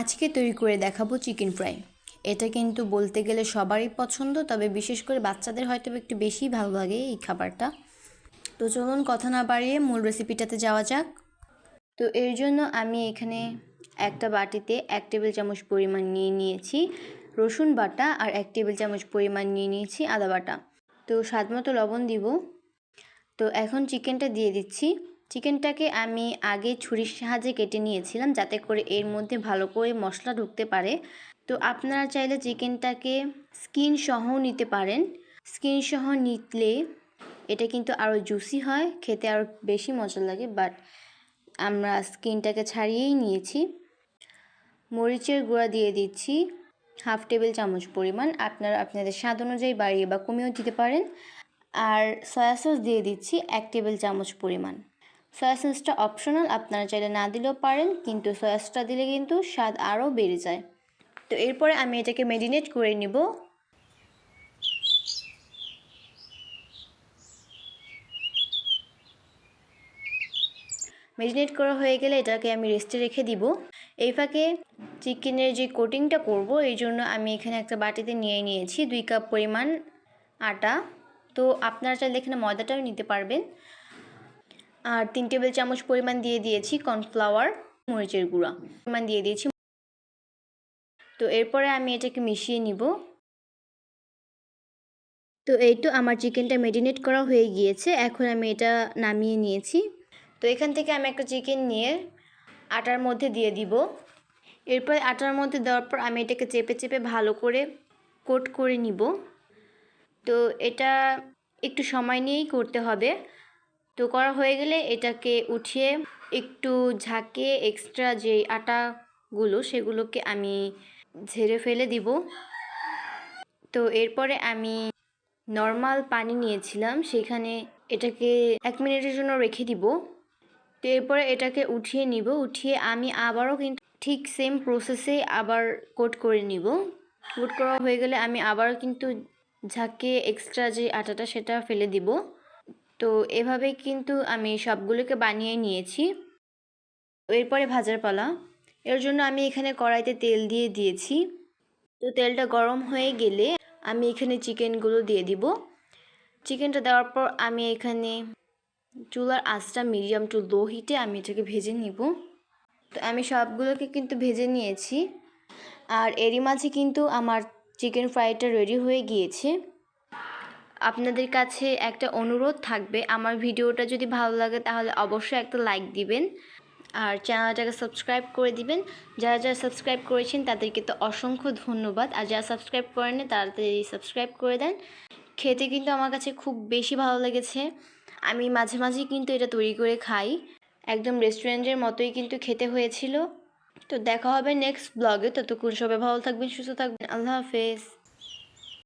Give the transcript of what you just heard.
আজকে তৈরি করে দেখাবো চিকেন ফ্রাই। এটা কিন্তু বলতে গেলে সবারই পছন্দ, তবে বিশেষ করে বাচ্চাদের হয়তো একটু বেশি ভালো লাগে এই খাবারটা। তো চলুন কথা না বাড়িয়ে মূল রেসিপিটাতে যাওয়া যাক। তো এর জন্য আমি এখানে একটা বাটিতে এক টেবিল চামচ পরিমাণ নিয়ে নিয়েছি রসুন বাটা আর এক টেবিল চামচ পরিমাণ নিয়ে নিয়েছি আদা বাটা। তো স্বাদ মতো লবণ দিব। তো এখন চিকেনটা দিয়ে দিচ্ছি। চিকেনটাকে আমি আগে ছুরির সাহায্যে কেটে নিয়েছিলাম যাতে করে এর মধ্যে ভালো করে মশলা ঢুকতে পারে। তো আপনারা চাইলে চিকেনটাকে স্কিন সহ নিতে পারেন। স্কিন সহ নিতলে এটা কিন্তু আরও জুসি হয়, খেতে আরও বেশি মজা লাগে বাট আমরা স্কিনটাকে ছাড়িয়েই নিয়েছি। মরিচের গুঁড়া দিয়ে দিচ্ছি, হাফ টেবিল চামচ পরিমাণ। আপনারা আপনাদের স্বাদ অনুযায়ী বাড়িয়ে বা কমিয়েও দিতে পারেন। আর সয়া সস দিয়ে দিচ্ছি এক টেবিল চামচ পরিমাণ। সয়া সসটা অপশনাল আপনারা চাইলে না দিলেও পারেন, কিন্তু সয়া সসটা দিলে কিন্তু স্বাদ আরও বেড়ে যায়। তো এরপরে আমি এটাকে মেরিনেট করে নিব। মেরিনেট করা হয়ে গেলে এটাকে আমি রেস্টে রেখে দিব। এই ফাঁকে চিকেনের যে কোটিংটা করব, এই জন্য আমি এখানে একটা বাটিতে নিয়ে নিয়েছি দুই কাপ পরিমাণ আটা। তো আপনারা চাইলে এখানে ময়দাটাও নিতে পারবেন। আর তিন টেবিল চামচ পরিমাণ দিয়ে দিয়েছি কর্নফ্লাওয়ার, মরিচের গুঁড়া। পরিমাণ দিয়ে দিয়েছি তো এরপরে আমি এটাকে মিশিয়ে নিব। তো এই তো আমার চিকেনটা মেরিনেট করা হয়ে গিয়েছে, এখন আমি এটা নামিয়ে নিয়েছি। তো এখান থেকে আমি একটা চিকেন নিয়ে আটার মধ্যে দিয়ে দিব। এরপর আটার মধ্যে দেওয়ার পর আমি এটাকে চেপে চেপে ভালো করে কোট করে নিব। তো এটা একটু সময় নিয়েই করতে হবে। তো করা হয়ে গেলে এটাকে উঠিয়ে একটু ঝাঁকে এক্সট্রা যে আটাগুলো সেগুলোকে আমি ঝেড়ে ফেলে দিব। তো এরপরে আমি নর্মাল পানি নিয়েছিলাম, সেখানে এটাকে এক মিনিটের জন্য রেখে দিব। তো এরপরে এটাকে উঠিয়ে নিব, উঠিয়ে আমি আবারও কিন্তু ঠিক সেম প্রসেসে আবার কোট করে নিব। কোট করা হয়ে গেলে আমি আবারও কিন্তু ঝাঁকে এক্সট্রা যে আটাটা সেটা ফেলে দিব। তো এভাবে কিন্তু আমি সবগুলোকে বানিয়ে নিয়েছি। এরপরে ভাজার পালা। এর জন্য আমি এখানে কড়াইতে তেল দিয়ে দিয়েছি। তো তেলটা গরম হয়ে গেলে আমি এখানে চিকেনগুলো দিয়ে দিব। চিকেনটা দেওয়ার পর আমি এখানে চুলার আঁচটা মিডিয়াম টু লো হিটে আমি এটাকে ভেজে নিব। তো আমি সবগুলোকে কিন্তু ভেজে নিয়েছি। আর এরই মাঝে কিন্তু আমার চিকেন ফ্রাইটা রেডি হয়ে গিয়েছে। আপনাদের কাছে একটা অনুরোধ থাকবে। আমার ভিডিওটা যদি ভালো লাগে তাহলে অবশ্যই একটা লাইক দিবেন। আর চ্যানেলটাকে সাবস্ক্রাইব করে দিবেন। যারা যারা সাবস্ক্রাইব করেছেন তাদেরকে তো অসংখ্য ধন্যবাদ। আর যারা সাবস্ক্রাইব করেনি তাড়াতাড়ি সাবস্ক্রাইব করে দেন। খেতে কিন্তু আমার কাছে খুব বেশি ভালো লেগেছে। আমি মাঝে মাঝেই কিন্তু এটা তৈরি করে খাই। একদম রেস্টুরেন্টের মতোই কিন্তু খেতে হয়েছিল। তো দেখা হবে নেক্সট ব্লগে ততক্ষণ সবাই ভালো থাকবেন, সুস্থ থাকবেন। আল্লাহ হাফেজ।